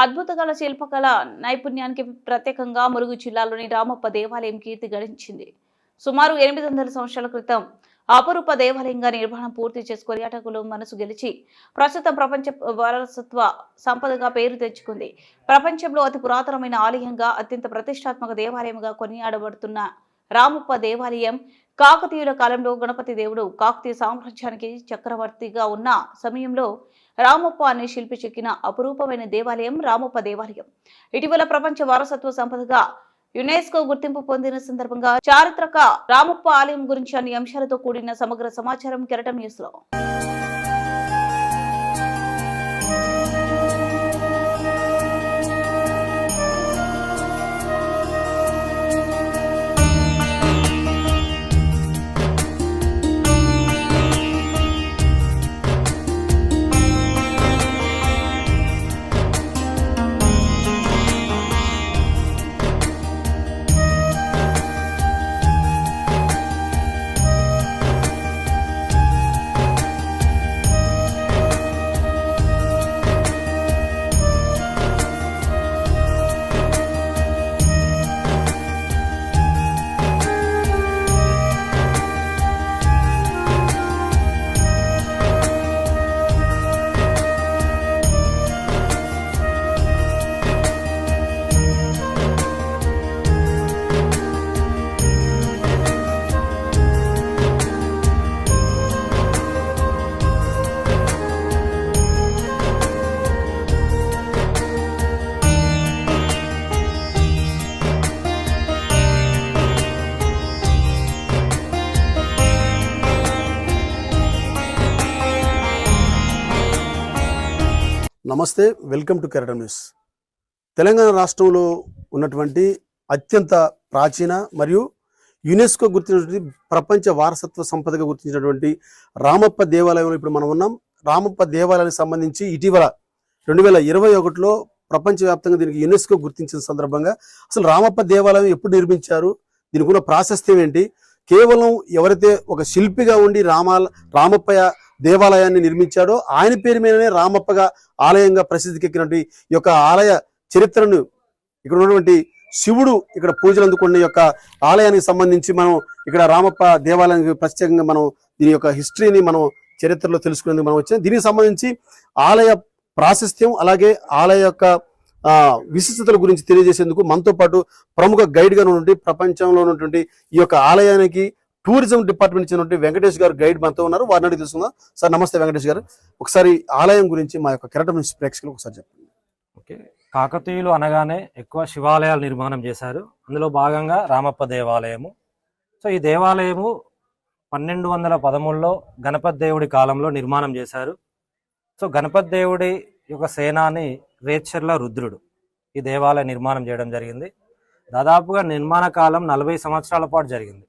అద్భుతకళ శిల్పకళ నైపుణ్యానికి ప్రత్యేకంగా ములుగు జిల్లాలోని రామప్ప దేవాలయం కీర్తి గడించింది. సుమారు ఎనిమిది వందల సంవత్సరాల క్రితం అపరూప దేవాలయంగా నిర్మాణం పూర్తి చేసి పర్యాటకులు మనసు గెలిచి ప్రస్తుతం ప్రపంచ వారసత్వ సంపదగా పేరు తెచ్చుకుంది. ప్రపంచంలో అతి పురాతనమైన ఆలయంగా అత్యంత ప్రతిష్టాత్మక దేవాలయంగా కొనియాడబడుతున్న రామప్ప దేవాలయం కాకతీయుల కాలంలో గణపతి దేవుడు కాకతీయ సామ్రాజ్యానికి చక్రవర్తిగా ఉన్న సమయంలో రామప్ప అనే శిల్పి చెక్కిన అపురూపమైన దేవాలయం రామప్ప దేవాలయం. ఇటీవల ప్రపంచ వారసత్వ సంపదగా యునెస్కో గుర్తింపు పొందిన సందర్భంగా చారిత్రక రామప్ప ఆలయం గురించి అన్ని అంశాలతో కూడిన సమగ్ర సమాచారం కెరటం న్యూస్లో నమస్తే welcome to Keratam news. Telangana రాష్ట్రంలో ఉన్నటువంటి అత్యంత ప్రాచీన మరియు యునెస్కో గుర్తించినటువంటి ప్రపంచ వారసత్వ సంపదగా గుర్తించినటువంటి రామప్ప దేవాలయంలో ఇప్పుడు మనం ఉన్నాం. రామప్ప దేవాలయానికి సంబంధించి ఇటీవల రెండు వేల ఇరవై ఒకటిలో ప్రపంచవ్యాప్తంగా దీనికి యునెస్కో గుర్తించిన సందర్భంగా అసలు రామప్ప దేవాలయం ఎప్పుడు నిర్మించారు? దీనికి ఉన్న ప్రాశస్త్యం ఏంటి? కేవలం ఎవరైతే ఒక శిల్పిగా ఉండి రామాల రామప్ప దేవాలయాన్ని నిర్మించాడో ఆయన పేరు మీదనే రామప్పగా ఆలయంగా ప్రసిద్ధికెక్కినటువంటి ఈ యొక్క ఆలయ చరిత్రను ఇక్కడ ఉన్నటువంటి శివుడు ఇక్కడ పూజలు అందుకున్న యొక్క ఆలయానికి సంబంధించి మనం ఇక్కడ రామప్ప దేవాలయానికి ప్రత్యేకంగా మనం దీని యొక్క హిస్టరీని మనం చరిత్రలో తెలుసుకునేందుకు మనం వచ్చాం. దీనికి సంబంధించి ఆలయ ప్రాశస్త్యం అలాగే ఆలయ యొక్క విశిష్టతల గురించి తెలియజేసేందుకు మనతో పాటు ప్రముఖ గైడ్గా ఉన్నటువంటి ప్రపంచంలో ఉన్నటువంటి ఈ యొక్క ఆలయానికి టూరిజం డిపార్ట్మెంట్ చెందినటువంటి వెంకటేష్ గారు గైడ్ మనతో ఉన్నారు. వారిని అడిగి తెలుసుకుందాం. సార్ నమస్తే వెంకటేష్ గారు. ఒకసారి ఆలయం గురించి మా యొక్క కెరటం ప్రేక్షకులు ఒకసారి చెప్పండి. ఓకే. కాకతీయులు అనగానే ఎక్కువ శివాలయాలు నిర్మాణం చేశారు. అందులో భాగంగా రామప్ప దేవాలయము. సో ఈ దేవాలయము పన్నెండు వందల పదమూడులో గణపతి దేవుడి కాలంలో నిర్మాణం చేశారు. సో గణపతి దేవుడి యొక్క సేనాని రేచర్ల రుద్రుడు ఈ దేవాలయ నిర్మాణం చేయడం జరిగింది. దాదాపుగా నిర్మాణ కాలం నలభై సంవత్సరాల పాటు జరిగింది.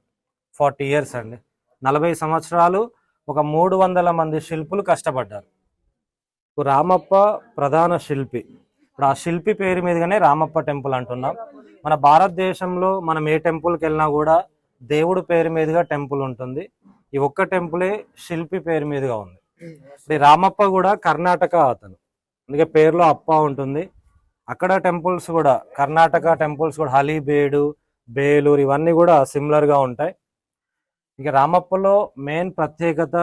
ఫార్టీ ఇయర్స్ అండి. నలభై సంవత్సరాలు ఒక మూడు వందల మంది శిల్పులు కష్టపడ్డారు. రామప్ప ప్రధాన శిల్పి. ఇప్పుడు ఆ శిల్పి పేరు మీదుగానే రామప్ప టెంపుల్ అంటున్నాం. మన భారతదేశంలో మనం ఏ టెంపుల్కి వెళ్ళినా కూడా దేవుడు పేరు మీదుగా టెంపుల్ ఉంటుంది. ఈ ఒక్క టెంపులే శిల్పి పేరు మీదుగా ఉంది. ఇప్పుడు రామప్ప కూడా కర్ణాటక అతను. అందుకే పేరులో అప్ప ఉంటుంది. అక్కడ టెంపుల్స్ కూడా కర్ణాటక టెంపుల్స్ కూడా హలీబేడు బేలూరు ఇవన్నీ కూడా సిమిలర్గా ఉంటాయి. ఇక రామప్పలో మెయిన్ ప్రత్యేకత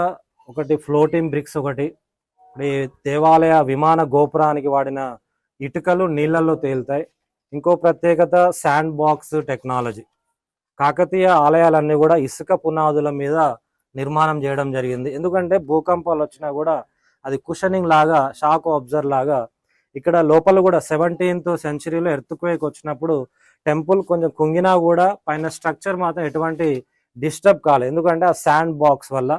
ఒకటి ఫ్లోటింగ్ బ్రిక్స్ ఒకటి. ఇప్పుడు ఈ దేవాలయ విమాన గోపురానికి వాడిన ఇటుకలు నీళ్ళలో తేలుతాయి. ఇంకో ప్రత్యేకత శాండ్ బాక్స్ టెక్నాలజీ కాకతీయ ఆలయాలన్నీ కూడా ఇసుక పునాదుల మీద నిర్మాణం చేయడం జరిగింది. ఎందుకంటే భూకంపాలు వచ్చినా కూడా అది కుషనింగ్ లాగా షాక్ అబ్జర్వ్ లాగా ఇక్కడ లోపల కూడా సెవెంటీన్త్ సెంచరీలో ఎర్త్క్వేక్ వచ్చినప్పుడు టెంపుల్ కొంచెం కుంగినా కూడా పైన స్ట్రక్చర్ మాత్రం ఎటువంటి డిస్టర్బ్ కాలేదు ఎందుకంటే ఆ శాండ్ బాక్స్ వల్ల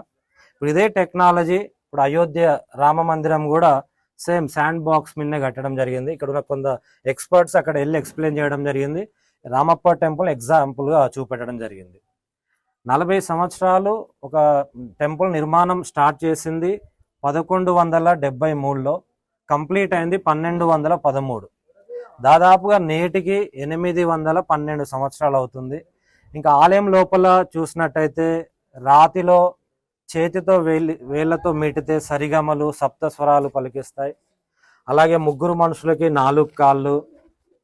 ఇప్పుడు ఇదే టెక్నాలజీ ఇప్పుడు అయోధ్య రామ మందిరం కూడా సేమ్ శాండ్ బాక్స్ మీదనే కట్టడం జరిగింది. ఇక్కడ ఉన్న కొంత ఎక్స్పర్ట్స్ అక్కడ వెళ్ళి ఎక్స్ప్లెయిన్ చేయడం జరిగింది. రామప్ప టెంపుల్ ఎగ్జాంపుల్గా చూపెట్టడం జరిగింది. నలభై సంవత్సరాలు ఒక టెంపుల్ నిర్మాణం స్టార్ట్ చేసింది పదకొండు వందల డెబ్బై మూడులో. కంప్లీట్ అయింది పన్నెండు వందల పదమూడు. దాదాపుగా నేటికి ఎనిమిది వందల పన్నెండు సంవత్సరాలు అవుతుంది. ఇంకా ఆలయం లోపల చూసినట్టయితే రాతిలో చేతితో వేలి వేళ్ళతో మీటితే సరిగమలు సప్తస్వరాలు పలికిస్తాయి. అలాగే ముగ్గురు మనుషులకి నాలుగు కాళ్ళు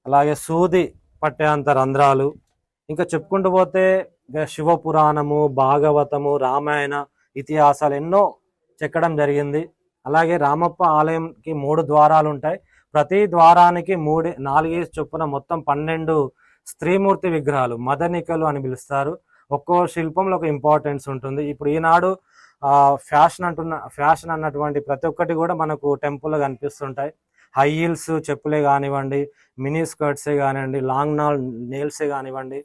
అలాగే సూది పట్టేంత రంధ్రాలు. ఇంకా చెప్పుకుంటూ పోతే శివపురాణము శివ పురాణము భాగవతము రామాయణ ఇతిహాసాలు ఎన్నో చెక్కడం జరిగింది. అలాగే రామప్ప ఆలయంకి మూడు ద్వారాలు ఉంటాయి ప్రతి ద్వారానికి మూడు నాలుగేసి చొప్పున మొత్తం పన్నెండు స్త్రీమూర్తి విగ్రహాలు మదనికలు అని పిలుస్తారు. ఒక్కో శిల్పంలో ఒక ఇంపార్టెన్స్ ఉంటుంది. ఇప్పుడు ఈనాడు ఫ్యాషన్ అంటున్న ఫ్యాషన్ అన్నటువంటి ప్రతి ఒక్కటి కూడా మనకు టెంపుల్లో కనిపిస్తుంటాయి. హై హీల్స్ చెప్పులే కానివ్వండి మినీ స్కర్ట్సే కానివ్వండి లాంగ్ నాల్ నేల్సే కానివ్వండి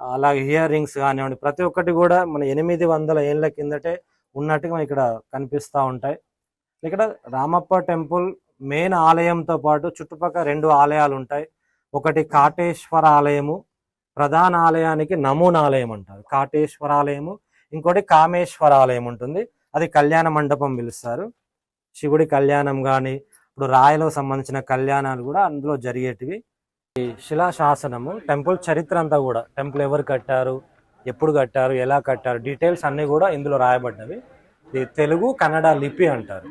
అలాగే ఇయర్ రింగ్స్ కానివ్వండి ప్రతి ఒక్కటి కూడా మన ఎనిమిది వందల ఏళ్ళ కిందటే ఉన్నట్టుగా మనకి ఇక్కడ కనిపిస్తూ ఉంటాయి. ఇక్కడ రామప్ప టెంపుల్ మెయిన్ ఆలయంతో పాటు చుట్టుపక్కల రెండు ఆలయాలు ఉంటాయి. ఒకటి కాటేశ్వర ఆలయము ప్రధాన ఆలయానికి నమూనాలయం అంటారు. కాటేశ్వర ఆలయము ఇంకోటి కామేశ్వర ఆలయం ఉంటుంది. అది కళ్యాణ మండపం పిలుస్తారు. శివుడి కళ్యాణం కానీ ఇప్పుడు రాయలకు సంబంధించిన కళ్యాణాలు కూడా అందులో జరిగేటివి. ఈ శిలా శాసనము టెంపుల్ చరిత్ర అంతా కూడా టెంపుల్ ఎవరు కట్టారు ఎప్పుడు కట్టారు ఎలా కట్టారు డీటెయిల్స్ అన్నీ కూడా ఇందులో రాయబడ్డవి. ఇది తెలుగు కన్నడ లిపి అంటారు.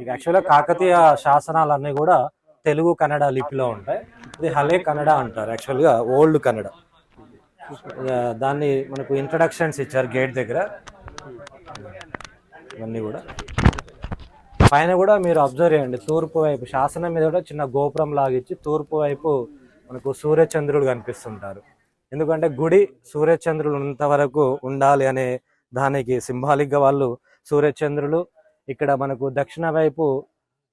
ఇక యాక్చువల్గా కాకతీయ శాసనాలన్నీ కూడా తెలుగు కన్నడ లిపిలో ఉంటాయి. ఇది హలే కన్నడ అంటారు యాక్చువల్గా ఓల్డ్ కన్నడ. దాన్ని మనకు ఇంట్రడక్షన్స్ ఇచ్చారు గేట్ దగ్గర. ఇవన్నీ కూడా. పైన కూడా మీరు అబ్జర్వ్ చేయండి తూర్పు వైపు శాసనం మీద కూడా చిన్న గోపురం లాగిచ్చి తూర్పు వైపు మనకు సూర్యచంద్రుడు కనిపిస్తుంటారు. ఎందుకంటే గుడి సూర్యచంద్రులు ఉన్నంత వరకు ఉండాలి అనే దానికి సింబాలిక్గా వాళ్ళు సూర్యచంద్రులు ఇక్కడ మనకు దక్షిణ వైపు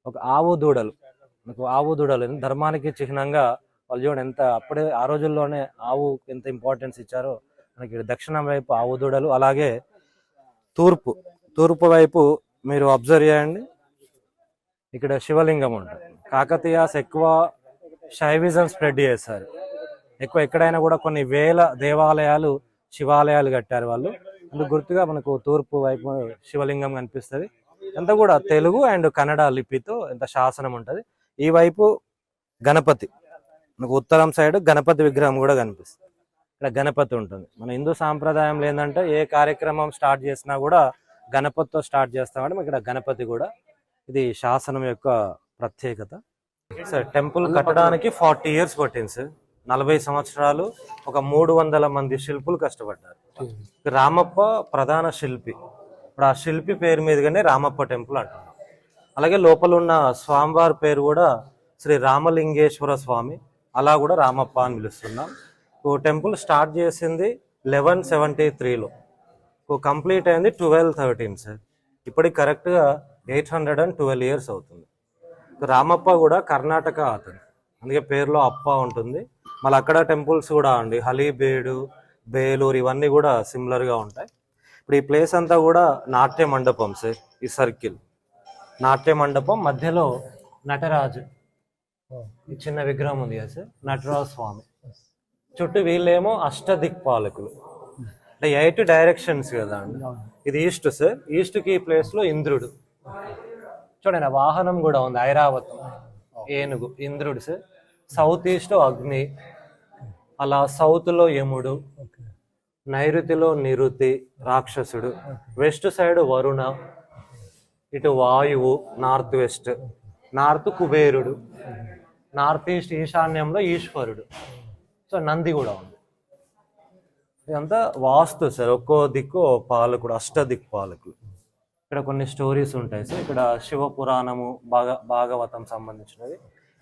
ఒక ఆవు దూడలు. మనకు ఆవు దూడలు ధర్మానికి చిహ్నంగా వాళ్ళు చూడండి ఎంత అప్పుడే ఆ రోజుల్లోనే ఆవు ఎంత ఇంపార్టెన్స్ ఇచ్చారో మనకి ఇక్కడ దక్షిణం వైపు ఆవు దూడలు అలాగే తూర్పు తూర్పు వైపు మీరు అబ్జర్వ్ చేయండి. ఇక్కడ శివలింగం ఉంటుంది. కాకతీయాస్ ఎక్కువ శైవిజం స్ప్రెడ్ చేశారు. ఎక్కువ ఎక్కడైనా కూడా కొన్ని వేల దేవాలయాలు శివాలయాలు కట్టారు వాళ్ళు. అందుకు గుర్తుగా మనకు తూర్పు వైపు శివలింగం కనిపిస్తుంది. ఎంత కూడా తెలుగు అండ్ కన్నడ లిపితో ఎంత శాసనం ఉంటుంది. ఈ వైపు గణపతి. మనకు ఉత్తరం సైడ్ గణపతి విగ్రహం కూడా కనిపిస్తుంది. ఇక్కడ గణపతి ఉంటుంది. మన హిందూ సాంప్రదాయంలో ఏంటంటే ఏ కార్యక్రమం స్టార్ట్ చేసినా కూడా గణపతితో స్టార్ట్ చేస్తామంటే ఇక్కడ గణపతి కూడా ఇది శాసనం యొక్క ప్రత్యేకత. సార్ టెంపుల్ కట్టడానికి ఫార్టీ ఇయర్స్ పట్టింది సార్. నలభై సంవత్సరాలు ఒక మూడు వందల మంది శిల్పులు కష్టపడ్డారు. రామప్ప ప్రధాన శిల్పి. ఇప్పుడు ఆ శిల్పి పేరు మీదుగానే రామప్ప టెంపుల్ అంటున్నారు. అలాగే లోపల ఉన్న స్వామివారి పేరు కూడా శ్రీ రామలింగేశ్వర స్వామి. అలా కూడా రామప్ప అని పిలుస్తున్నాం. ఓ టెంపుల్ స్టార్ట్ చేసింది లెవెన్ సెవెంటీ త్రీలో. కంప్లీట్ అయింది ట్వెల్వ్ థర్టీన్ సార్. ఇప్పటికి కరెక్ట్గా eight hundred and twelve years అవుతుంది. రామప్ప కూడా కర్ణాటక అతను. అందుకే పేరులో అప్ప ఉంటుంది. మళ్ళీ అక్కడ టెంపుల్స్ కూడా అండి. హలీబేడు బేలూరు ఇవన్నీ కూడా సిమిలర్గా ఉంటాయి. ఇప్పుడు ఈ ప్లేస్ అంతా కూడా నాట్య మండపం సార్. ఈ సర్కిల్ నాట్య మండపం మధ్యలో నటరాజు. ఈ చిన్న విగ్రహం ఉంది కదా సార్? నటరాజు స్వామి. చుట్టూ వీళ్ళేమో అష్టదిక్పాలకులు. అంటే ఎయిట్ డైరెక్షన్స్ కదా అండి. ఇది ఈస్ట్ సార్. ఈస్ట్కి ఈ ప్లేస్లో ఇంద్రుడు. చూడండి వాహనం కూడా ఉంది ఐరావతం. ఏనుగు ఇంద్రుడు సార్. సౌత్ ఈస్ట్ అగ్ని. అలా సౌత్లో యముడు నైరుతిలో నిరుతి రాక్షసుడు. West side Varuna. ఇటు వాయువు నార్త్ వెస్ట్. నార్త్ కుబేరుడు. నార్త్ ఈస్ట్ ఈశాన్యంలో ఈశ్వరుడు. సో నంది కూడా ఉంది. ఇదంతా వాస్తు సార్. ఒక్కో దిక్కు పాలకుడు అష్ట పాలకుడు ఇక్కడ కొన్ని స్టోరీస్ ఉంటాయి సార్. ఇక్కడ శివ పురాణము భాగ భాగవతం సంబంధించినది.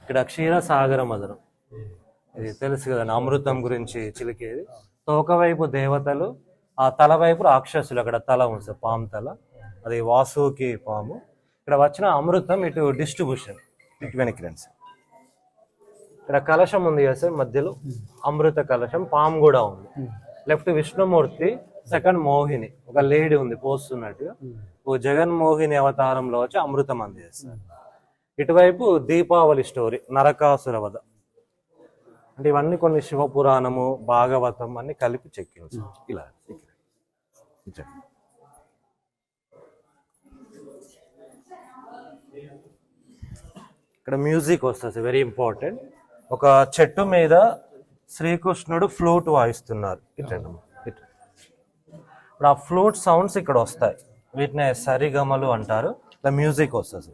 ఇక్కడ క్షీరసాగర మధురం ఇది తెలుసు కదండి అమృతం గురించి చిలికేది. తోక వైపు దేవతలు ఆ తల వైపు రాక్షసులు. అక్కడ తల ఉంది సార్ పాము తల. అది వాసుకి పాము. ఇక్కడ వచ్చిన అమృతం ఇటు డిస్ట్రిబ్యూషన్ ఇటు వెనక్కి రండి సార్. ఇక్కడ కలశం ఉంది కదా సార్ మధ్యలో అమృత కలశం పాము కూడా ఉంది. Left Vishnumurthy second Mohini. ఒక లేడీ ఉంది పోస్తున్నట్టుగా ఓ జగన్ మోహిని అవతారంలో వచ్చి అమృతం అందిస్తారు ఇటువైపు దీపావళి స్టోరీ నరకాసుర వధ. అంటే ఇవన్నీ కొన్ని శివపురాణము భాగవతం అన్ని కలిపి చెక్కింది ఇలా ఇక్కడ. మ్యూజిక్ వస్తుంది వెరీ ఇంపార్టెంట్ ఒక చెట్టు మీద శ్రీకృష్ణుడు ఫ్లూట్ వాయిస్తున్నారు ఇట్లండి ఇట్లా. ఇప్పుడు ఆ ఫ్లూట్ సౌండ్స్ ఇక్కడ వస్తాయి వీటిని సరిగమలు అంటారు ఇలా మ్యూజిక్ వస్తుంది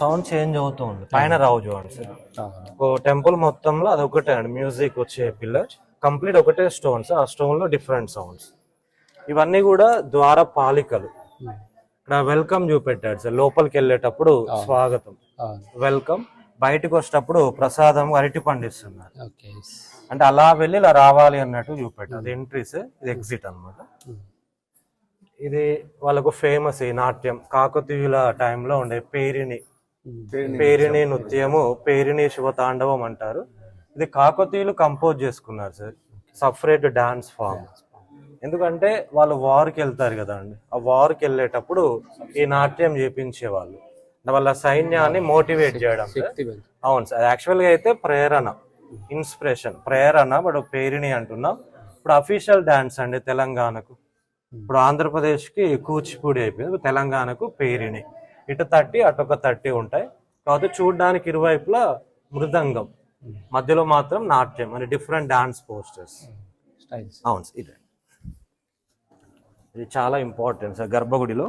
సౌండ్ చేంజ్ అవుతూ ఉంది. పైన రావు చూడండి సార్. ఓ టెంపుల్ మొత్తంలో అదొకటే అండి. మ్యూజిక్ వచ్చే పిల్లర్ కంప్లీట్ ఒకటే స్టోన్స్. ఆ స్టోన్లో డిఫరెంట్ సౌండ్స్. ఇవన్నీ కూడా ద్వార పాలికలు ఇక్కడ వెల్కమ్ చూపెట్టాడు సార్. లోపలికి వెళ్ళేటప్పుడు స్వాగతం. వెల్కమ్. బయటకు వచ్చేటప్పుడు ప్రసాదం అరటి పండిస్తున్నారు అంటే అలా వెళ్ళి ఇలా రావాలి అన్నట్టు చూపెట్టారు అది ఎంట్రీస్ ఇది ఎగ్జిట్ అన్నమాట. ఇది వాళ్ళకు ఫేమస్ ఈ నాట్యం. కాకతీయుల టైంలో ఉండే పేరిణి పేరిణి నృత్యము పేరిణి శివతాండవం అంటారు. ఇది కాకతీయులు కంపోజ్ చేసుకున్నారు సార్. Separate dance form. ఎందుకంటే వాళ్ళు వార్కి వెళ్తారు కదా అండి. ఆ వార్కి వెళ్ళేటప్పుడు ఈ నాట్యం చేపించేవాళ్ళు. అంటే వాళ్ళ సైన్యాన్ని మోటివేట్ చేయడం. అవును సార్. యాక్చువల్గా అయితే ప్రేరణ ఇన్స్పిరేషన్. ప్రేరణ ఇప్పుడు పేరిణి అంటున్నాం. ఇప్పుడు అఫీషియల్ డాన్స్ అండి తెలంగాణకు. ఇప్పుడు ఆంధ్రప్రదేశ్కి కూచిపూడి అయిపోయింది. తెలంగాణకు పేరిణి ఇటు తట్టి అటు ఒక తట్టి ఉంటాయి. కాకపోతే చూడడానికి ఇరువైపులా మృదంగం. మధ్యలో మాత్రం నాట్యం అని డిఫరెంట్ డాన్స్ పోస్టర్స్ అవును ఇదే. ఇది చాలా ఇంపార్టెంట్ సార్ గర్భగుడిలో.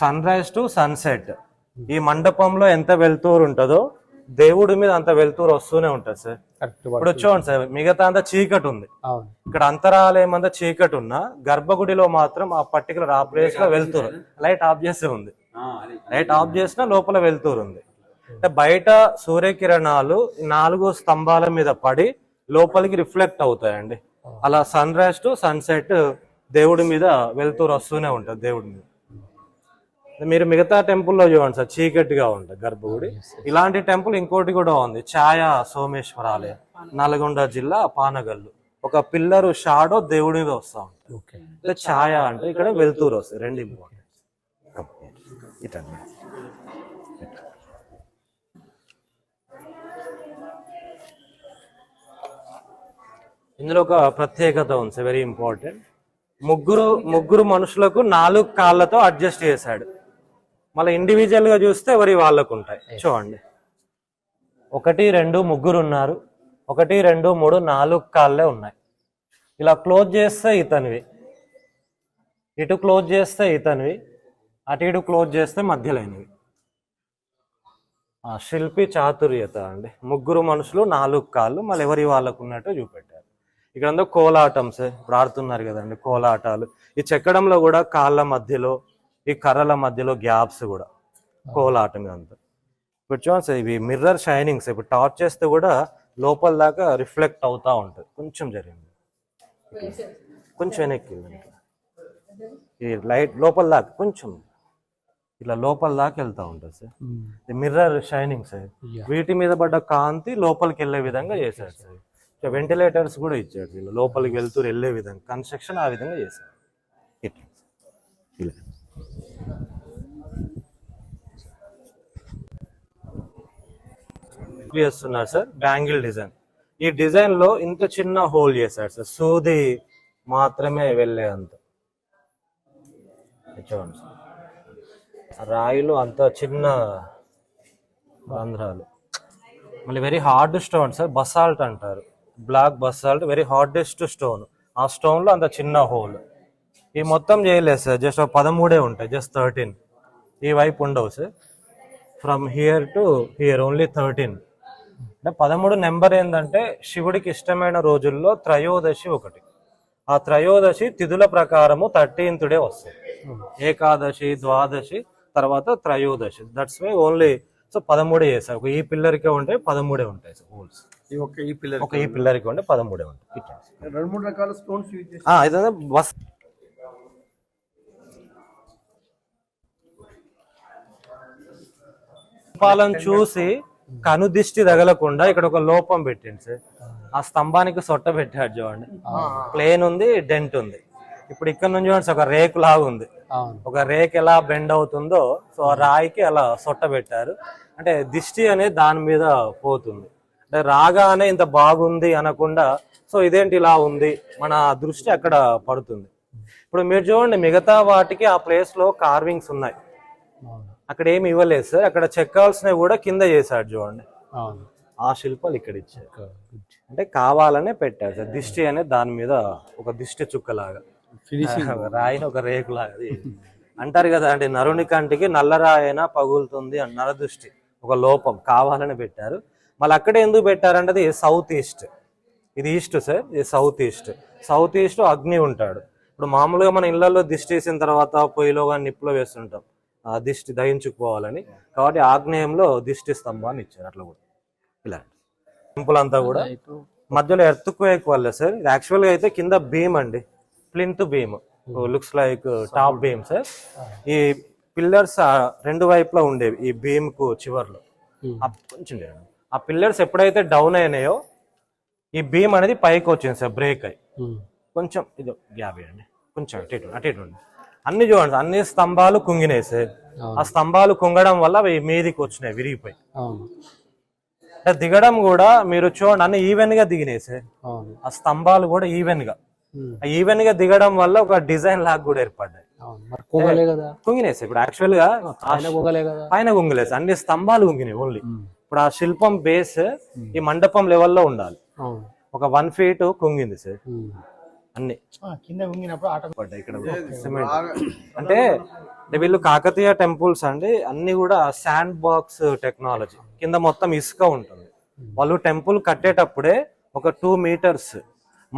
సన్ రైజ్ టు సన్సెట్ ఈ మండపంలో ఎంత వెళ్తూరు ఉంటుందో దేవుడి మీద అంత వెళ్తూరు వస్తూనే ఉంటుంది సార్. ఇప్పుడు చూడండి సార్ మిగతా అంతా చీకటి ఉంది. అవును. ఇక్కడ అంతరాలయం అంతా చీకటి ఉన్నా గర్భగుడిలో మాత్రం ఆ పర్టికులర్ ఆ ప్లేస్లో వెళ్తూరు లైట్ ఆఫ్ చేస్తే ఉంది. లైట్ ఆఫ్ చేసినా లోపల వెళ్తూరు ఉంది. అంటే బయట సూర్యకిరణాలు నాలుగు స్తంభాల మీద పడి లోపలికి రిఫ్లెక్ట్ అవుతాయండి. అలా సన్ రైజ్ టు సన్సెట్ దేవుడి మీద వెళ్తూరు వస్తూనే ఉంటుంది దేవుడి మీద. మీరు మిగతా టెంపుల్లో చూడండి సార్ చీకటిగా ఉంటుంది గర్భగుడి. ఇలాంటి టెంపుల్ ఇంకోటి కూడా ఉంది ఛాయ సోమేశ్వర ఆలయం నల్గొండ జిల్లా పానగల్లు. ఒక పిల్లరు షాడో దేవుడి మీద వస్తా ఉంటుంది. ఛాయ అంటే ఇక్కడ వెళ్తూరు వస్తాయి రెండు ఇంపార్టెంట్ ఇటండి ఇందులో ఒక ప్రత్యేకత ఉంది వెరీ ఇంపార్టెంట్ ముగ్గురు ముగ్గురు మనుషులకు నాలుగు కాళ్ళతో అడ్జస్ట్ చేశాడు. మళ్ళీ ఇండివిజువల్గా చూస్తే ఎవరి వాళ్ళకు ఉంటాయి. చూడండి. ఒకటి రెండు ముగ్గురు ఉన్నారు. ఒకటి రెండు మూడు నాలుగు కాళ్ళే ఉన్నాయి. ఇలా క్లోజ్ చేస్తే ఇతనివి. ఇటు క్లోజ్ చేస్తే ఇతనివి. అటు ఇటు క్లోజ్ చేస్తే మధ్యలోనివి. శిల్పి చాతుర్యత అండి. ముగ్గురు మనుషులు నాలుగు కాళ్ళు మళ్ళీ ఎవరి వాళ్ళకు ఉన్నట్టు చూపెట్టారు. ఇక్కడ అందరూ కోలాటమ్స్ ఇప్పుడు ఆడుతున్నారు కదండి కోలాటాలు. ఈ చెక్కడంలో కూడా కాళ్ళ మధ్యలో ఈ కర్రల మధ్యలో గ్యాప్స్ కూడా. కోలాటం ఇదంతా ఇప్పుడు చూడండి ఇవి మిర్రర్ షైనింగ్స్. ఇప్పుడు టార్చ్ చేస్తే కూడా లోపల దాకా రిఫ్లెక్ట్ అవుతా ఉంటుంది. కొంచెం జరిగింది. కొంచెం వెనక్కి ఈ లైట్ లోపల దాకా కొంచెం ఇట్లా లోపల దాకా వెళ్తా ఉంటుంది సార్. మిర్రర్ షైనింగ్ సార్ వీటి మీద పడ్డ కాంతి లోపలికి వెళ్ళే విధంగా చేశారు సార్ వెంటిలేటర్స్ కూడా ఇచ్చారు వీళ్ళు. లోపలికి వెళ్తూ వెళ్ళే విధంగా కన్స్ట్రక్షన్ ఆ విధంగా చేశారు ఇట్లా ఇలా. చేస్తున్నారు సార్ బ్యాంగిల్ డిజైన్ ఈ డిజైన్లో ఇంత చిన్న హోల్ చేశారు సార్ సూది మాత్రమే వెళ్ళే అంత. చూడండి సార్. రాయిలు అంత చిన్న రంధ్రాలు మళ్ళీ very hard stone sir basalt అంటారు. Black basalt very hardest stone ఆ స్టోన్లో అంత చిన్న హోల్ ఈ మొత్తం చేయలేదు సార్ జస్ట్ పదమూడే ఉంటాయి జస్ట్ థర్టీన్ ఈ వైపు ఉండవు sir from here to here only thirteen అంటే పదమూడు నెంబర్ ఏంటంటే శివుడికి ఇష్టమైన రోజుల్లో త్రయోదశి ఒకటి. ఆ త్రయోదశి తిథుల ప్రకారము థర్టీన్త్ డే వస్తుంది. ఏకాదశి ద్వాదశి తర్వాత త్రయోదశి. దట్స్ వై ఓన్లీ సో పదమూడే చేస్తారు ఒక ఈ పిల్లర్కే ఉంటాయి పదమూడే ఉంటాయి సార్ హోల్స్ ఈ ఒక్క ఈ పిల్లర్ ఒక ఈ పిల్లర్కి ఉంటే పదమూడే ఉంటాయి. రెండు మూడు రకాల స్టోన్స్ యూజ్ బస్ శిల్పాలను చూసి కనుదిష్టి తగలకుండా ఇక్కడ ఒక లోపం పెట్టింది సార్ ఆ స్తంభానికి సొట్ట పెట్టాడు చూడండి. ప్లేన్ ఉంది డెంట్ ఉంది. ఇప్పుడు ఇక్కడ నుంచి చూడండి ఒక రేకు లాగా ఉంది. ఒక రేక్ ఎలా బెండ్ అవుతుందో సో ఆ రాయికి అలా సొట్ట పెట్టారు. అంటే దిష్టి అనేది దాని మీద పోతుంది. అంటే రాగానే ఇంత బాగుంది అనకుండా సో ఇదేంటి ఇలా ఉంది? మన దృష్టి అక్కడ పడుతుంది. ఇప్పుడు మీరు చూడండి మిగతా వాటికి ఆ ప్లేస్లో కార్వింగ్స్ ఉన్నాయి. అక్కడ ఏమి ఇవ్వలేదు సార్. అక్కడ చెక్కాల్సినవి కూడా కింద చేశాడు చూడండి. ఆ శిల్పాలు ఇక్కడ ఇచ్చారు. అంటే కావాలనే పెట్టారు సార్. దిష్టి అనేది దాని మీద ఒక దిష్టి చుక్కలాగా. ఫినిషింగ్. రాయిని ఒక రేకులాగా అంటారు కదా అంటే నరుని కంటికి నల్లరాయన పగులుతుంది అని నరదృష్టి ఒక లోపం కావాలని పెట్టారు. మళ్ళీ అక్కడే ఎందుకు పెట్టారంటే అది సౌత్ ఈస్ట్ ఇది ఈస్ట్ సార్ ఇది south east south east Agni ఉంటాడు. ఇప్పుడు మామూలుగా మన ఇళ్ళలో దిష్టి వేసిన తర్వాత పొయ్యిలో కానీ నిప్పులో వేస్తుంటాం. ఆ దిష్టి దహించుకుపోవాలని. కాబట్టి ఆగ్నేయంలో దిష్టి స్తంభాన్ని ఇచ్చారు అట్లా కూడా. ఇలా. టెంపుల్ అంతా కూడా. మధ్యలో ఎర్త్ క్వేక్ వల్ల సార్ ఇది యాక్చువల్గా అయితే కింద బీమ్ అండి. Plinth beam looks like top beam sir ఈ పిల్లర్స్ రెండు వైపులా ఉండేవి ఈ బీమ్కు చివర్లో. ఆ కొంచెం. ఆ పిల్లర్స్ ఎప్పుడైతే డౌన్ అయినాయో ఈ బీమ్ అనేది పైకి వచ్చింది సార్ బ్రేక్ అయ్యి కొంచెం ఇది గ్యాప్ ఇవ్వండి. కొంచెం అటు ఇటు అటు ఇటు. అన్ని చూడండి అన్ని స్తంభాలు కుంగినాయి సార్ ఆ స్తంభాలు కుంగడం వల్ల అవి మీదికి వచ్చినాయి విరిగిపోయి దిగడం కూడా మీరు చూడండి అన్ని ఈవెన్గా దిగినాయి సార్ ఆ స్తంభాలు కూడా ఈవెన్గా. ఈవెన్గా దిగడం వల్ల ఒక డిజైన్ లాగా కూడా ఏర్పడ్డాయి. అవును మరి కూగలే కదా? కుంగినాయి సార్ ఇప్పుడు యాక్చువల్గా పైన కుంగలేదు సార్. అన్ని స్తంభాలు కుంగినాయి ఓన్లీ ఇప్పుడు ఆ శిల్పం బేస్ ఈ మండపం లెవెల్లో ఉండాలి. అవును. ఒక వన్ ఫీట్ కుంగింది సార్. అన్ని. కింద ఉంగినప్పుడు ఆట పడ్డాయి ఇక్కడ సిమెంట్ అంటే అంటే వీళ్ళు కాకతీయ టెంపుల్స్ అండి అన్ని కూడా శాండ్ బాక్స్ టెక్నాలజీ కింద మొత్తం ఇసుక ఉంటుంది. వాళ్ళు టెంపుల్ కట్టేటప్పుడే ఒక టూ మీటర్స్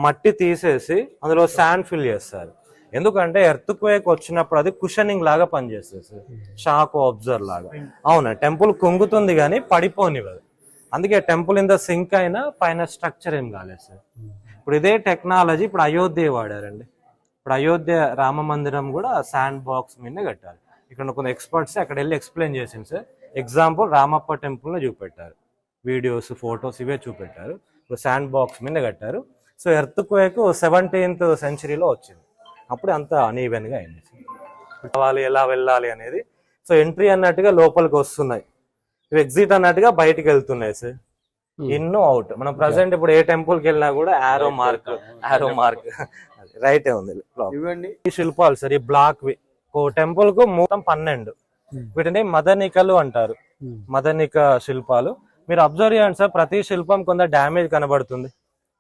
మట్టి తీసేసి అందులో శాండ్ ఫిల్ చేస్తారు. ఎందుకంటే ఎర్త్ క్వేక్ వచ్చినప్పుడు అది కుషనింగ్ లాగా పనిచేస్తుంది సార్. షాక్ అబ్జర్వ్ లాగా. అవునా? టెంపుల్ కుంగుతుంది కానీ పడిపోనివ్వదు. అందుకే టెంపుల్ ఇన్ ద సింక్ అయినా పైన స్ట్రక్చర్ ఏం కాలేదు సార్. ఇప్పుడు ఇదే టెక్నాలజీ ఇప్పుడు అయోధ్య వాడారండి. ఇప్పుడు అయోధ్య రామ మందిరం కూడా శాండ్ బాక్స్ మీద కట్టారు. ఇక్కడ కొన్ని ఎక్స్పర్ట్స్ అక్కడ వెళ్ళి ఎక్స్ప్లెయిన్ చేసింది సార్. ఎగ్జాంపుల్ రామప్ప టెంపుల్లో చూపెట్టారు. వీడియోస్ ఫొటోస్ ఇవే చూపెట్టారు. ఇప్పుడు శాండ్ బాక్స్ మీద కట్టారు. సో ఎర్త్ క్వేక్ సెవెంటీన్త్ సెంచరీలో వచ్చింది. అప్పుడు అంత అనీవెన్గా అయింది. రావాలి ఎలా వెళ్ళాలి అనేది. సో ఎంట్రీ అన్నట్టుగా లోపలికి వస్తున్నాయి. ఇవి ఎగ్జిట్ అన్నట్టుగా బయటికి వెళ్తున్నాయి సార్ ఇన్ అవుట్ మనం ప్రజెంట్ ఇప్పుడు ఏ టెంపుల్కి వెళ్ళినా కూడా ఆరో మార్క్ ఆరో మార్క్ రైటే ఉంది. ఈ శిల్పాలు సార్ ఈ బ్లాక్ వి. ఓ టెంపుల్కు మొత్తం పన్నెండు. వీటిని మదనికలు అంటారు. Hmm. మదనిక శిల్పాలు. మీరు అబ్జర్వ్ చేయండి సార్ ప్రతి శిల్పం కొంత డ్యామేజ్ కనబడుతుంది.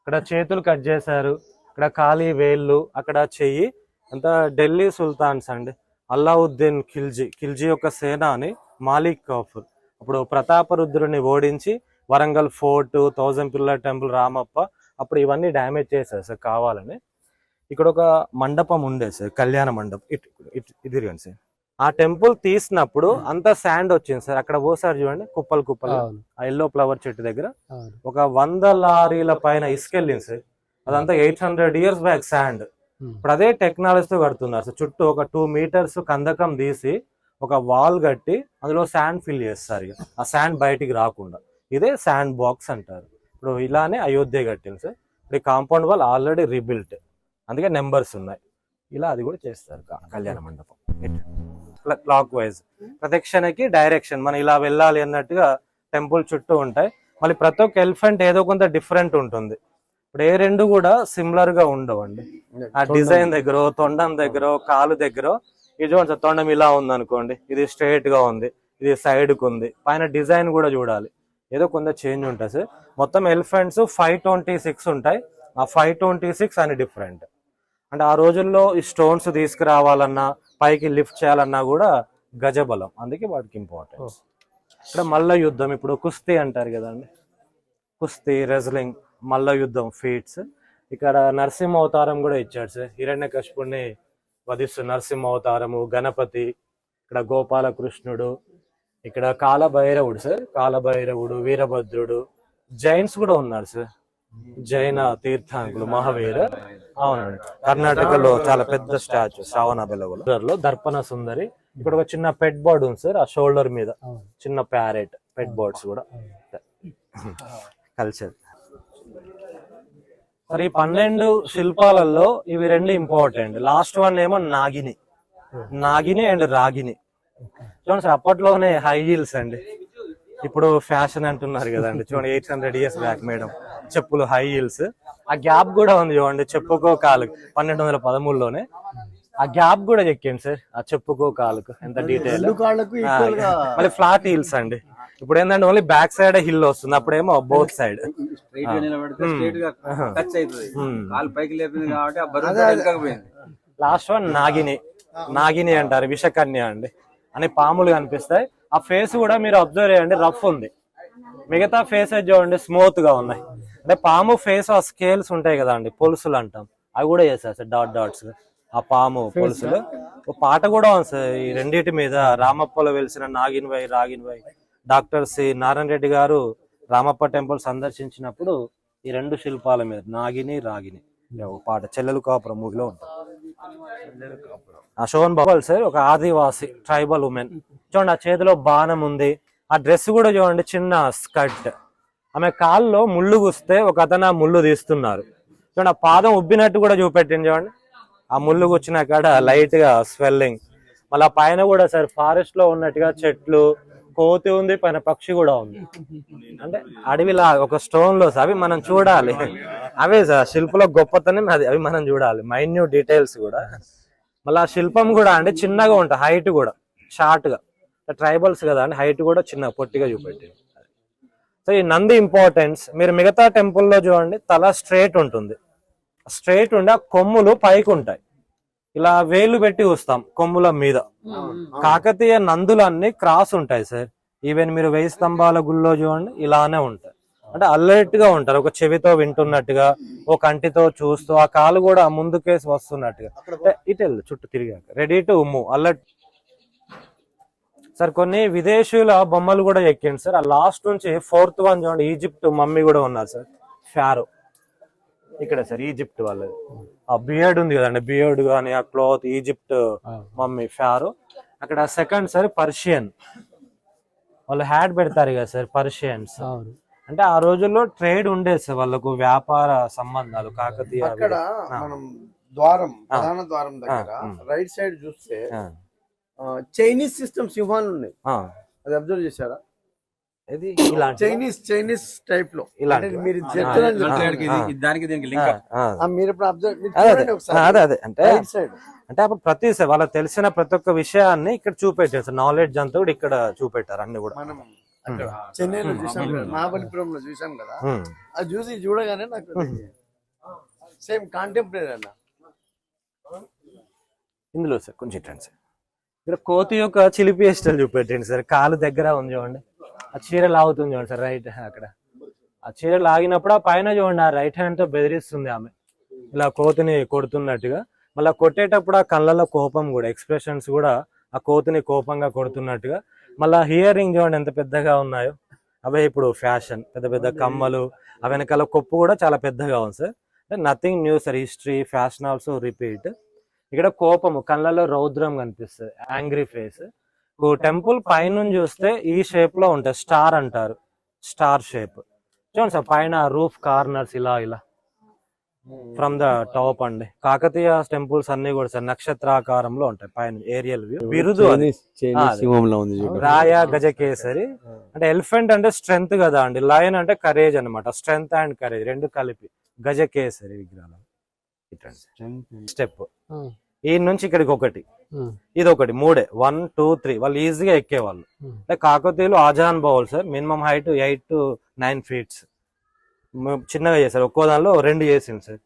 ఇక్కడ చేతులు కట్ చేశారు. ఇక్కడ ఖాళీ వేళ్ళు అక్కడ చెయ్యి అంతా ఢిల్లీ సుల్తాన్స్ అండి. అల్లావుద్దీన్ ఖిల్జీ ఖిల్జీ యొక్క సేనాని మాలిక్ కాఫుర్. అప్పుడు ప్రతాపరుద్రుని ఓడించి Warangal fort thousand pillar temple Ramappa అప్పుడు ఇవన్నీ డ్యామేజ్ చేశారు సార్ కావాలని. ఇక్కడ ఒక మండపం ఉండే సార్ కళ్యాణ మండపం. ఇటు ఇటు ఇది సార్. ఆ టెంపుల్ తీసినప్పుడు అంత శాండ్ వచ్చింది సార్. అక్కడ పోసారు చూడండి కుప్పలు కుప్పలు ఆ ఎల్లో ఫ్లవర్ చెట్టు దగ్గర. ఒక వంద లారీల పైన ఇసుకెళ్ళింది సార్. అదంతా eight hundred years back sand Hmm. ఇప్పుడు అదే టెక్నాలజీతో కడుతున్నారు సార్. చుట్టూ ఒక టూ మీటర్స్ కందకం తీసి ఒక వాల్ కట్టి అందులో శాండ్ ఫిల్ చేస్తారు ఇక. ఆ శాండ్ బయటికి రాకుండా. ఇదే శాండ్ బాక్స్ అంటారు. ఇప్పుడు ఇలానే అయోధ్య కట్టింది సార్. ఇప్పుడు కాంపౌండ్ వాల్ ఆల్రెడీ రీబిల్ట్ అందుకే నెంబర్స్ ఉన్నాయి. ఇలా అది కూడా చేస్తారు కళ్యాణ మండపం. క్లాక్ వైజ్ ప్రదక్షిణకి డైరెక్షన్ మనం ఇలా వెళ్ళాలి అన్నట్టుగా టెంపుల్ చుట్టూ ఉంటాయి. మళ్ళీ ప్రతి ఒక్క ఎలిఫెంట్ ఏదో కొంత డిఫరెంట్ ఉంటుంది. ఇప్పుడు ఏ రెండు కూడా సిమిలర్గా ఉండవండి. ఆ డిజైన్ దగ్గర తొండం దగ్గర కాలు దగ్గర ఇది చూడండి సార్ తొండం ఇలా ఉంది అనుకోండి ఇది స్ట్రైట్గా ఉంది. ఇది సైడ్కు ఉంది. పైన డిజైన్ కూడా చూడాలి. ఏదో కొంత చేంజ్ ఉంటుంది సార్. మొత్తం ఎలిఫెంట్స్ ఫైవ్ ట్వంటీ సిక్స్ ఉంటాయి. ఆ ఫైవ్ ట్వంటీ సిక్స్ అని డిఫరెంట్ అంటే ఆ రోజుల్లో ఈ స్టోన్స్ తీసుకురావాలన్నా పైకి లిఫ్ట్ చేయాలన్నా కూడా గజబలం. అందుకే వాటికి ఇంపార్టెన్స్ ఇక్కడ మల్ల యుద్ధం ఇప్పుడు కుస్తీ అంటారు కదండి. కుస్తీ రెజ్లింగ్ మల్ల యుద్ధం ఫీట్స్ ఇక్కడ నరసింహ అవతారం కూడా ఇచ్చాడు సార్. హిరణ్య కశిపుణ్ణి వధిస్తు నరసింహ అవతారము గణపతి ఇక్కడ గోపాలకృష్ణుడు ఇక్కడ కాలభైరవుడు సార్. కాలభైరవుడు వీరభద్రుడు జైన్స్ కూడా ఉన్నారు సార్. జైన తీర్థాంకులు మహావీర. అవునండి. కర్ణాటకలో చాలా పెద్ద స్టాచ్యూ శ్రావణ బెలగులో. దర్పణ సుందరి. ఇక్కడ ఒక చిన్న పెట్ బర్డ్ ఉంది సార్ ఆ షోల్డర్ మీద. చిన్న ప్యారెట్ పెట్ బర్డ్స్ కూడా. కల్చర్ మరి ఈ పన్నెండు శిల్పాలలో ఇవి రెండు ఇంపార్టెంట్ లాస్ట్ వన్ ఏమో నాగిని. నాగిని అండ్ రాగిని. చూడండి సార్ అప్పట్లోనే హై హీల్స్ అండి. ఇప్పుడు ఫ్యాషన్ అంటున్నారు కదండి. చూడండి eight hundred years back madam చెప్పులు హై హీల్స్ ఆ గ్యాప్ కూడా ఉంది చూడండి చెప్పుకో కాలు పన్నెండు వందల పదమూడులోనే. ఆ గ్యాప్ కూడా చెక్కండి సార్ ఆ చెప్పుకో కాలుకు ఎంత డీటెయిల్ మళ్ళీ ఫ్లాట్ హీల్స్ అండి. ఇప్పుడు ఏంటంటే ఓన్లీ బ్యాక్ సైడ్ హిల్ వస్తుంది అప్పుడేమో బోత్ సైడ్ లాస్ట్ వన్ నాగిని. నాగిని అంటారు విషకన్య అండి. అని పాములు కనిపిస్తాయి. ఆ ఫేస్ కూడా మీరు అబ్జర్వ్ చేయండి రఫ్ ఉంది. మిగతా ఫేసెస్ చూడండి స్మూత్గా ఉన్నాయి. అంటే పాము ఫేస్ ఆ స్కేల్స్ ఉంటాయి కదా అండి పొలుసులు అంటాం. అవి కూడా చేస్తారు సార్ డాట్ డాట్స్ ఆ పాము పొలుసులు. ఒక పాట కూడా ఉంది సార్ ఈ రెండింటి మీద. రామప్పలో వెలిసిన నాగిన్ వై రాగిన్ why doctor C. Narayana Reddy garu Ramappa temple సందర్శించినప్పుడు ఈ రెండు శిల్పాల మీద నాగిని రాగిని. ఒక పాట చెల్లెలు కాపురం మూవీలో ఉంటుంది. అశోన్ బాబల్ సార్ ఒక ఆదివాసి ట్రైబల్ ఉమెన్ చూడండి ఆ చేతిలో బాణం ఉంది. ఆ డ్రెస్ కూడా చూడండి చిన్న స్కర్ట్. ఆమె కాల్లో ముళ్ళు గుస్తే ఒక అతను ఆ ముళ్ళు తీస్తున్నారు. చూడండి ఆ పాదం ఉబ్బినట్టు కూడా చూపెట్టింది చూడండి. ఆ ముళ్ళు గుచ్చిన కాడ లైట్గా స్వెల్లింగ్. మళ్ళీ పైన కూడా సార్ ఫారెస్ట్లో ఉన్నట్టుగా చెట్లు కోతి ఉంది పైన పక్షి కూడా ఉంది. అంటే అడవిలా ఒక స్టోన్లో అవి మనం చూడాలి. అవే సార్ శిల్పంలో గొప్పతనం అది అవి మనం చూడాలి. మైన్యూట్ డీటెయిల్స్ కూడా. మళ్ళీ ఆ శిల్పం కూడా అంటే చిన్నగా ఉంటుంది హైట్ కూడా షార్ట్గా. ట్రైబల్స్ కదా అండి హైట్ కూడా చిన్న పొట్టిగా చూపెట్టింది. సో ఈ నంది ఇంపార్టెన్స్ మీరు మిగతా టెంపుల్లో చూడండి తల స్ట్రేట్ ఉంటుంది. స్ట్రేట్ ఉండి ఆ కొమ్ములు పైకి ఉంటాయి. ఇలా వేలు పెట్టి చూస్తాం కొమ్ముల మీద. కాకతీయ నందులన్నీ క్రాస్ ఉంటాయి సార్ ఈవెన్ మీరు వెయ్యి స్తంభాల గుళ్ళో చూడండి ఇలానే ఉంటాయి. అంటే అలర్ట్గా ఉంటారు. ఒక చెవితో వింటున్నట్టుగా ఒక కంటితో చూస్తూ ఆ కాలు కూడా ముందుకేసి వస్తున్నట్టుగా. ఇటు వెళ్ళు చుట్టూ తిరిగాక. Ready to move alert sir కొన్ని విదేశీయుల బొమ్మలు కూడా ఎక్కింది సార్. ఆ లాస్ట్ నుంచి ఫోర్త్ వన్ చూడండి ఈజిప్ట్ మమ్మీ కూడా ఉన్నారు సార్. ఫారో ఇక్కడ సార్ ఈజిప్ట్ వాళ్ళది. ఆ బియర్డ్ ఉంది కదండి బియర్డ్ కానీ ఆ క్లాత్ ఈజిప్ట్ మమ్మీ ఫారో అక్కడ సెకండ్ సార్ పర్షియన్. వాళ్ళు హ్యాడ్ పెడతారు కదా సార్ పర్షియన్స్. అంటే ఆ రోజుల్లో ట్రేడ్ ఉండేది సార్ వాళ్ళకు వ్యాపార సంబంధాలు కాకతీయ అక్కడ ఆ. మనం ద్వారం. ప్రధాన ద్వారం దగ్గర. రైట్ సైడ్ చూస్తే చైనీస్ సిస్టమ్ సింహాలు ఉన్నాయి ఆ. అది అబ్జర్వ్ చేశారా? ఇది ఇలాంటి చైనీస్ చైనీస్ టైప్లో మీరు. దానికి ఇది- దానికి దీనికి లింక్ అప్. మీరు ఇప్పుడు అబ్జర్వ్ అదే అదే. అంటే అంటే అప్పుడు ప్రతి వాళ్ళకి తెలిసిన ప్రతి ఒక్క విషయాన్ని ఇక్కడ చూపెట్టారు. సార్ నాలెడ్జ్ అంతా కూడా ఇక్కడ చూపెట్టారు అన్ని కూడా. మనం చెన్నైలో. చూసాం కదా మహాబలిపురంలో చూసాం కదా. అది చూసి చూడగానే నాకు సేమ్ కాంటెంపరీ అన్న. ఇందులో సార్ కొంచెం సార్. ఇక్కడ కోతి యొక్క చిలిపి వేస్టల్ చూపెట్టండి సార్. కాలు దగ్గర ఉంది చూడండి. ఆ చీర లాగుతుంది చూడండి సార్ రైట్ అక్కడ. ఆ చీర లాగినప్పుడు ఆ పైన చూడండి ఆ రైట్ హ్యాండ్తో బెదిరిస్తుంది ఆమె. ఇలా కోతిని కొడుతున్నట్టుగా. మళ్ళీ కొట్టేటప్పుడు ఆ కళ్ళలో కోపం కూడా ఎక్స్ప్రెషన్స్ కూడా ఆ కోతిని కోపంగా కొడుతున్నట్టుగా. మళ్ళీ హియరింగ్ చూడండి ఎంత పెద్దగా ఉన్నాయో. అవే ఇప్పుడు ఫ్యాషన్ పెద్ద పెద్ద కమ్మలు ఆ వెనకాల కొప్పు కూడా చాలా పెద్దగా ఉంది sir. Nothing new sir history fashion also repeat ఇక్కడ కోపము కళ్ళలో రౌద్రం కనిపిస్తుంది యాంగ్రీ ఫేస్ టెంపుల్ పైనుంచి చూస్తే ఈ షేప్లో ఉంటాయి స్టార్ అంటారు స్టార్ షేప్ చూడండి సార్ పైన రూఫ్ కార్నర్స్ ఇలా ఇలా. ఫ్రమ్ ద టాప్ అండి. కాకతీయ టెంపుల్స్ అన్ని కూడా సార్ నక్షత్రాకారంలో ఉంటాయి పైన ఏరియల్ వ్యూ బిరుదు. రాయ గజకేసరి. అంటే ఎలిఫెంట్ అంటే స్ట్రెంగ్త్ కదా అండి లయన్ అంటే కరేజ్ అన్నమాట స్ట్రెంగ్త్ అండ్ కరేజ్ రెండు కలిపి గజకేసరి విగ్రహాలు. స్టెప్ ఈ నుంచి ఇక్కడికి ఒకటి. ఇది ఒకటి మూడే. వన్ టూ త్రీ వాళ్ళు ఈజీగా ఎక్కేవాళ్ళు. అంటే కాకతీయులు ఆజాన్ bowl sir minimum height eight to nine feets చిన్నగా చేశారు. ఒక్కో దానిలో రెండు చేసింది సార్.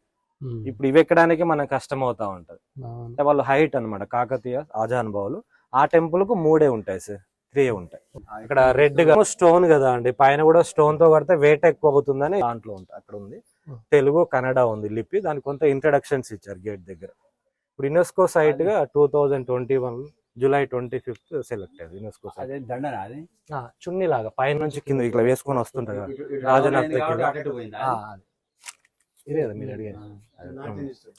ఇప్పుడు ఇవి ఎక్కడానికి మనకు కష్టం అవుతా ఉంటది. అంటే వాళ్ళు హైట్ అన్నమాట. కాకతీయ ఆజాన్ బౌల్ ఆ టెంపుల్కు మూడే ఉంటాయి సార్. త్రీ ఉంటాయి. ఇక్కడ రెడ్గా స్టోన్ కదా అండి. పైన కూడా స్టోన్తో కడితే వెయిట్ ఎక్కువ అవుతుందని దాంట్లో ఉంటాయి. అక్కడ ఉంది. తెలుగు కన్నడ ఉంది లిపి. దానికి కొంత ఇంట్రడక్షన్స్ ఇచ్చారు గేట్ దగ్గర. ఇప్పుడు UNESCO సైట్గా two thousand twenty one July twenty fifth select అయ్యింది యునెస్కో చున్నీ లాగా పైన నుంచి కింద ఇట్లా వేసుకొని వస్తుంటారు రాజనాథ్. ఇదే కదా మీరు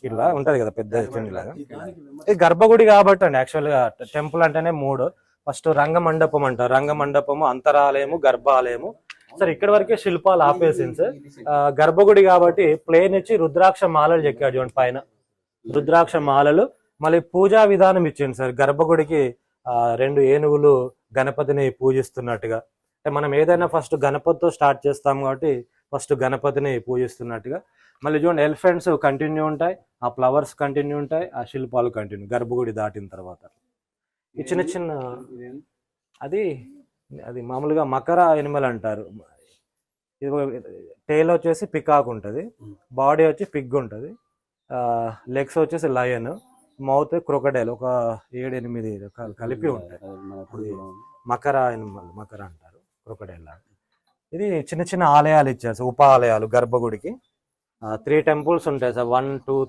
ఇట్లా ఉంటది కదా పెద్ద చున్నీ లాగా ఇది గర్భగుడి కాబట్టి అండి యాక్చువల్గా టెంపుల్ అంటేనే మూడు. ఫస్ట్ రంగ మండపం అంటారు. రంగ మండపము అంతరాలయము గర్భాలయము సార్ ఇక్కడ వరకే శిల్పాలు ఆపేసింది సార్ గర్భగుడి కాబట్టి ప్లేన్ ఇచ్చి రుద్రాక్ష మాలలు చెక్కాడు చూడండి పైన. రుద్రాక్ష మాలలు. మళ్ళీ పూజా విధానం ఇచ్చింది సార్ గర్భగుడికి ఆ, రెండు ఏనుగులు గణపతిని పూజిస్తున్నట్టుగా. అంటే మనం ఏదైనా ఫస్ట్ గణపతితో స్టార్ట్ చేస్తాం కాబట్టి ఫస్ట్ గణపతిని పూజిస్తున్నట్టుగా. మళ్ళీ చూడండి ఎలిఫెంట్స్ కంటిన్యూ ఉంటాయి ఆ ఫ్లవర్స్ కంటిన్యూ ఉంటాయి ఆ శిల్పాలు కంటిన్యూ గర్భగుడి దాటిన తర్వాత. ఈ చిన్న చిన్న అది అది మామూలుగా మకర ఎనిమల్ అంటారు. ఇది టేల్ వచ్చేసి పికాక్ ఉంటుంది. బాడీ వచ్చి పిగ్ ఉంటుంది. లెగ్స్ వచ్చేసి లయన్ మౌత్ క్రొకడైల్ ఒక ఏడు ఎనిమిది రకాలు కలిపి ఉంటాయి. మకర animal, మకర అంటారు క్రొకడైల్ లాగా. ఇది చిన్న చిన్న ఆలయాలు ఇచ్చారు ఉప ఆలయాలు గర్భగుడికి. త్రీ టెంపుల్స్ ఉంటాయి సార్ వన్ టూ